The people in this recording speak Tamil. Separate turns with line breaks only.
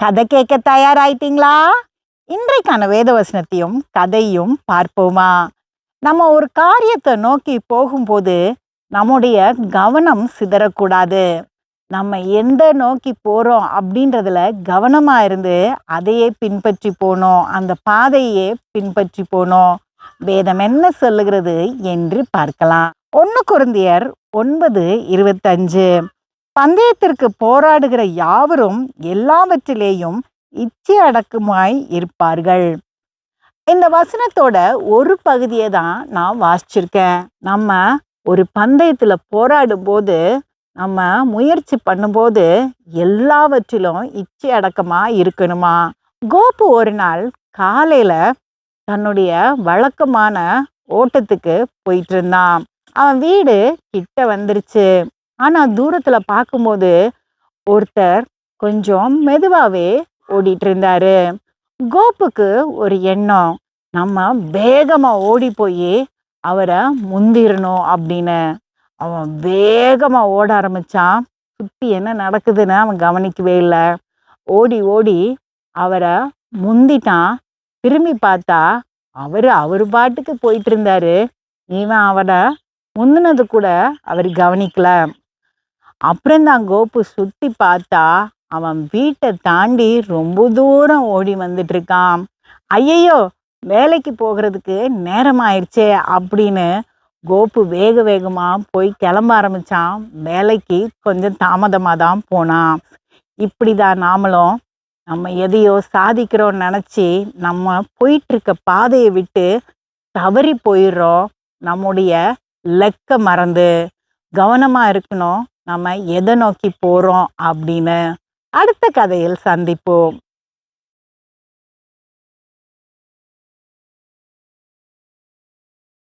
கதை கேட்க தயாராயிட்டீங்களா? இன்றைக்கான வேதவசனத்தையும் கதையும் பார்ப்போமா? நம்ம ஒரு காரியத்தை நோக்கி போகும்போது நம்முடைய கவனம் சிதறக்கூடாது. நம்ம எந்த நோக்கி போகிறோம் அப்படின்றதுல கவனமாக இருந்து அதையே பின்பற்றி போனோம். அந்த பாதையே பின்பற்றி போனோம். வேதம் என்ன சொல்லுகிறது என்று பார்க்கலாம். ஒன்று குருந்தியர் ஒன்பது இருபத்தஞ்சு. பந்தயத்திற்கு போராடுகிற யாவரும் எல்லாவற்றிலேயும் இச்சை அடக்கமாய் இருப்பார்கள். இந்த வசனத்தோட ஒரு பகுதியை தான் நான் வாசிச்சிருக்கேன். நம்ம ஒரு பந்தயத்தில் போராடும் போது நம்ம முயற்சி பண்ணும்போது எல்லாவற்றிலும் இச்சை அடக்கமா இருக்கணுமா? கோபு ஒரு நாள் காலையில தன்னுடைய வழக்கமான ஓட்டத்துக்கு போயிட்டு இருந்தான். அவன் வீடு கிட்ட வந்துருச்சு. ஆனால் தூரத்தில் பார்க்கும்போது ஒருத்தர் கொஞ்சம் மெதுவாகவே ஓடிட்டு இருந்தாரு கோப்புக்கு ஒரு எண்ணம் நம்ம வேகமாக ஓடி போய் அவரை முந்திரணும் அப்படின்னு. அவன் வேகமாக ஓட ஆரம்பித்தான் சுற்றி என்ன நடக்குதுன்னு அவன் கவனிக்கவே இல்லை. ஓடி ஓடி அவரை முந்திட்டான். திரும்பி பார்த்தா அவர் அவர் பாட்டுக்கு போயிட்டு இருந்தாரு இவன் அவனை முந்தினது கூட அவர் கவனிக்கல. அப்புறம்தான் கோபு சுத்தி பார்த்தா அவன் வீட்டை தாண்டி ரொம்ப தூரம் ஓடி வந்துட்டு இருக்கான் ஐயையோ வேலைக்கு போகிறதுக்கு நேரம் ஆயிடுச்சே அப்படின்னு கோபு வேக வேகமா போய் கிளம்ப ஆரம்பிச்சான். வேலைக்கு கொஞ்சம் தாமதமாக தான் போனான். இப்படிதான் நாமளும் நம்ம எதையோ சாதிக்கிறோம்னு நினச்சி நம்ம போயிட்டுருக்க பாதையை விட்டு தவறி போயிடுறோம். நம்முடைய லெக்க மறந்து கவனமாக இருக்கணும். நம்ம எதை நோக்கி போகிறோம் அப்படின்னு அடுத்த கதையில் சந்திப்போம்.